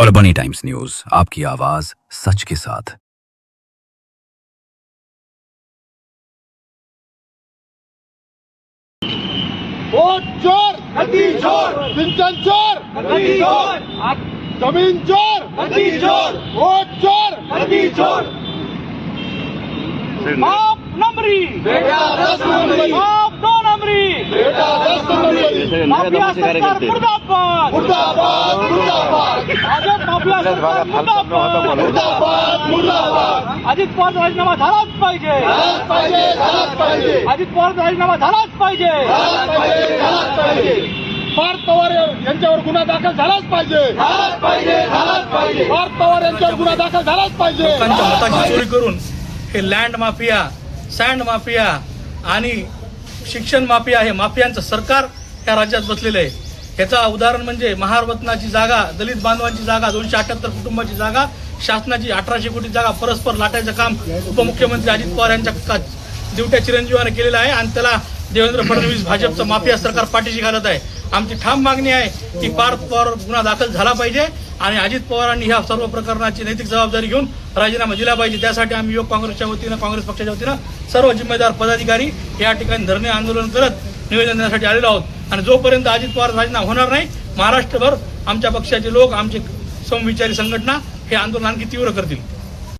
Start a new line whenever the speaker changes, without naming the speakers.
और बनी times news आपकी आवाज़ सच के साथ।
वोट चोर
नदी चोर
सिंचन चोर
नदी चोर
ज़मीन चोर
नदी चोर
वोट चोर
नदी चोर। माफ़ नंबरी।
बेटा दस नंबरी।
माफ़ दो। मुर्दाबाद.
मुर्दाबाद
अजित पवार राजीनामा झालाच पाहिजे.
झालाच पाहिजे झालाच पाहिजे.
अजित पवार राजीनामा झालाच पाहिजे.
झालाच पाहिजे झालाच पाहिजे. पार्थ पवार यांच्यावर गुन्हा दाखल झालाच पाहिजे. झालाच पाहिजे झालाच पाहिजे. पार्थ पवार यांच्यावर गुन्हा दाखल झालाच पाहिजे.
मताची चोरी करून हे लँड माफिया सँड माफिया आणि शिक्षण माफिया हे माफियांचं सरकार या राज्यात बसलेलं आहे. याचा उदाहरण म्हणजे महारत्नाची जागा दलित बांधवांची जागा दोनशे अठ्याहत्तर कुटुंबाची जागा शासनाची अठराशे कोटी जागा परस्पर लाटायचं काम उपमुख्यमंत्री अजित पवार यांच्या का- दिवट्या चिरंजीवाने केलेलं आहे आणि त्याला देवेंद्र फडणवीस भाजपचं माफिया सरकार पाठीशी घालत आहे. आमची ठाम मागणी आहे की पार्थ पवार गुन्हा दाखल झाला पाहिजे आणि अजित पवारांनी ह्या सर्व प्रकरणाची नैतिक जबाबदारी घेऊन राजीनामा दिला पाहिजे. त्यासाठी आम्ही युवक काँग्रेसच्या वतीनं काँग्रेस पक्षाच्या वतीनं सर्व जिम्मेदार पदाधिकारी या ठिकाणी धरणे आंदोलन करत निवेदन देण्यासाठी आलेलो आहोत. आणि जोपर्यंत अजित पवार राजीनामा होणार नाही महाराष्ट्रभर आमच्या पक्षाचे लोक आमचे समविचारी संघटना हे आंदोलन आणखी तीव्र करतील.